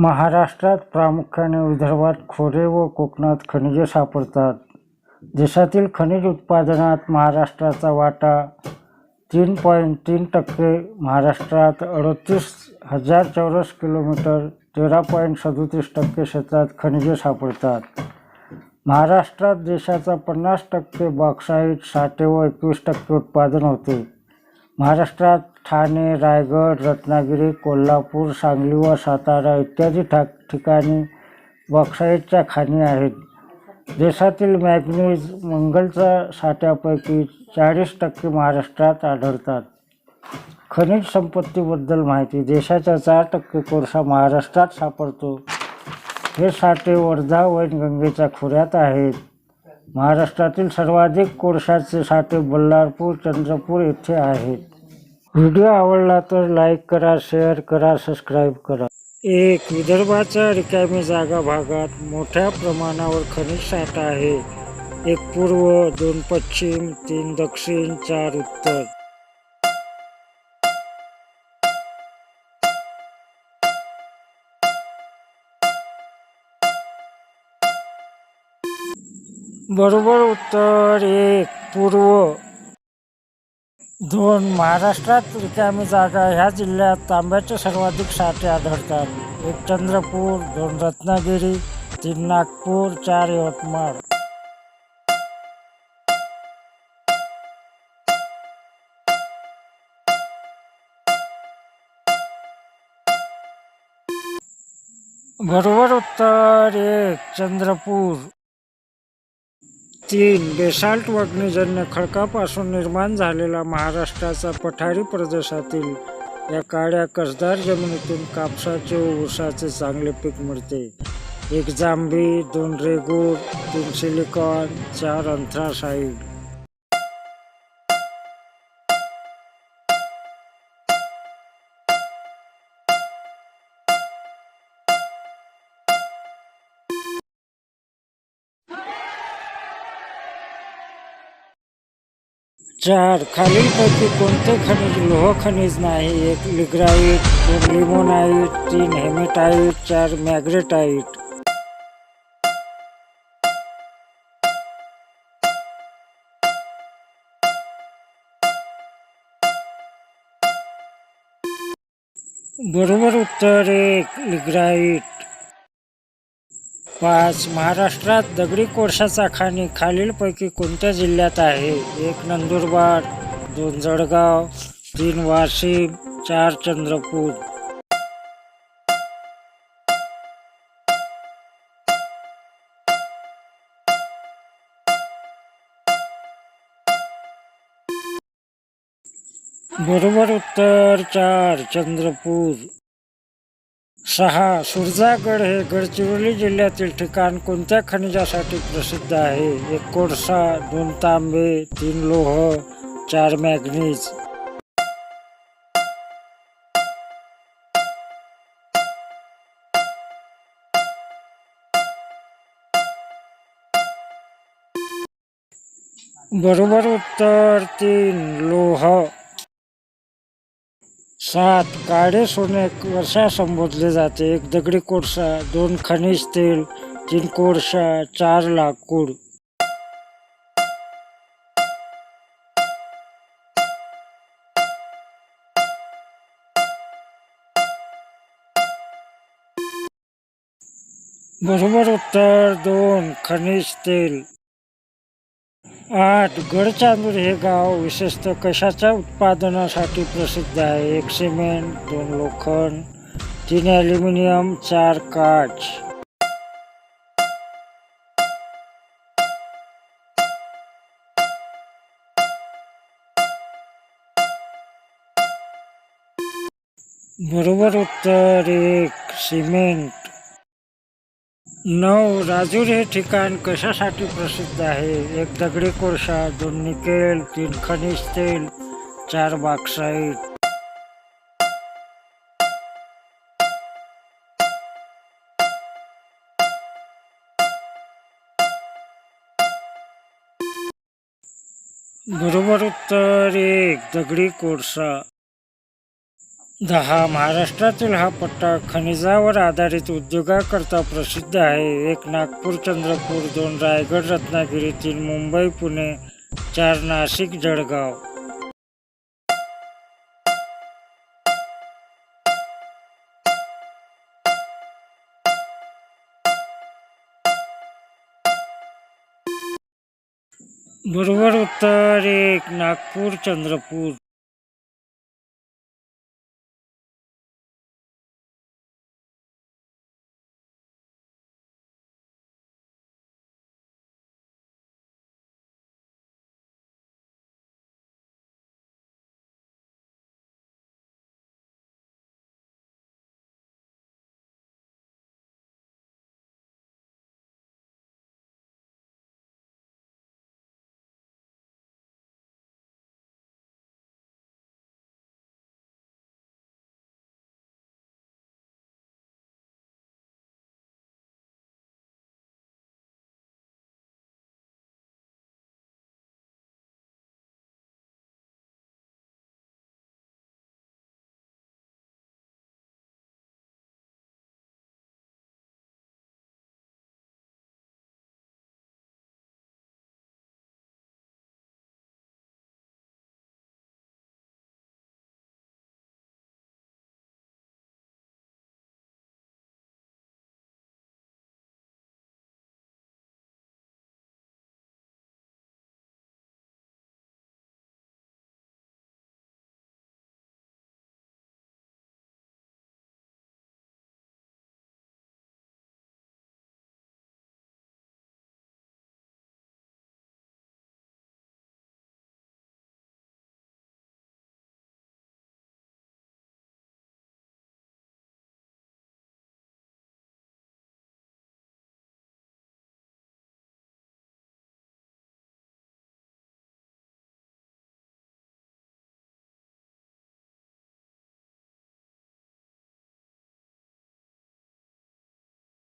महाराष्ट्रात प्रामुख्याने विदर्भात खोरे व कोकणात खनिजे सापडतात. देशातील खनिज उत्पादनात महाराष्ट्राचा वाटा तीन पॉईंट तीन टक्के महाराष्ट्रात अडतीस हजार चौरस किलोमीटर तेरा पॉईंट सदोतीस टक्के क्षेत्रात खनिजे सापडतात. महाराष्ट्रात देशाचा पन्नास टक्के बॉक्साईट साठे व एकवीस टक्के उत्पादन होते. महाराष्ट्रात ठाणे रायगड रत्नागिरी कोल्हापूर सांगली व सातारा इत्यादी ठा ठिकाणी बॉक्साईटच्या खाणी आहेत. देशातील मॅग्नीज मंगलच्या साठ्यापैकी चाळीस टक्के महाराष्ट्रात आढळतात. खनिज संपत्तीबद्दल माहिती देशाचा चार टक्के कोळसा महाराष्ट्रात सापडतो. हे साठे वर्धा वैनगंगेच्या खोऱ्यात आहेत. महाराष्ट्रातील सर्वाधिक कोळशाचे साठे बल्लारपूर चंद्रपूर येथे आहेत. व्हिडिओ आवडला तर लाईक करा शेअर करा सबस्क्राईब करा. एक विदर्भाच्या रिकामी जागा भागात मोठ्या प्रमाणावर खनिज साठा आहे. एक पूर्व दोन पश्चिम तीन दक्षिण चार उत्तर. बरोबर उत्तर एक पूर्व. दोन महाराष्ट्रात रिकामी जागा ह्या जिल्ह्यात तांब्याचे सर्वाधिक साठे आढळतात. एक चंद्रपूर दोन रत्नागिरी तीन नागपूर चार यवतमाळ. बरोबर उत्तर एक चंद्रपूर. तीन बेसाल्ट वग्निजन्य खडकापासून निर्माण झालेला महाराष्ट्राचा पठारी प्रदेशातील या काळ्या कसदार जमिनीतून कापसाचे व ऊसाचे चांगले पीक मिळते. एक जांभी दोन रेगूर तीन सिलिकॉन चार अंथ्रासाईड चार खालीलपैकी कोणते खनिज लोह खनिज नाही एक लिग्राईट दोन लिमोनाईट तीन हेमेटाईट चार मॅग्रेटाईट बरोबर उत्तर एक लिग्राईट पाच महाराष्ट्रात दगडी कोळशाचा खाणी खालीलपैकी कोणत्या जिल्ह्यात आहे? एक नंदुरबार दोन जळगाव तीन वाशिम चार चंद्रपूर. बरोबर उत्तर चार चंद्रपूर. सहा सुरजागड हे गडचिरोली जिल्ह्यातील ठिकाण कोणत्या खनिजासाठी प्रसिद्ध आहे? एक कोळसा दोन तांबे तीन लोह चार मॅग्नीज. बरोबर उत्तर तीन लोह. सात काळे सोने वर्षा संबोधले जाते? एक दगडी कोळसा दोन खनिज तेल तीन कोळसा चार लाकूड बरोबर उत्तर दोन खनिज तेल. आठ गडचांदूर हे गाव विशेषतः कशाच्या उत्पादनासाठी प्रसिद्ध आहे? एक सिमेंट दोन लोखंड तीन ॲल्युमिनियम चार काच. बरोबर उत्तर एक सिमेंट. नऊ राजूर हे ठिकाण कशासाठी प्रसिद्ध आहे? एक दगडी कोळसा दोन निकेल तीन खनिज तेल चार बॉक्साईट. बरोबर उत्तर एक दगडी कोळसा. दहा महाराष्ट्रातील हा पट्टा खनिजावर आधारित उद्योगाकरता प्रसिद्ध आहे. एक नागपूर चंद्रपूर दोन रायगड रत्नागिरी तीन मुंबई पुणे चार नाशिक जळगाव. बरोबर उत्तर एक नागपूर चंद्रपूर.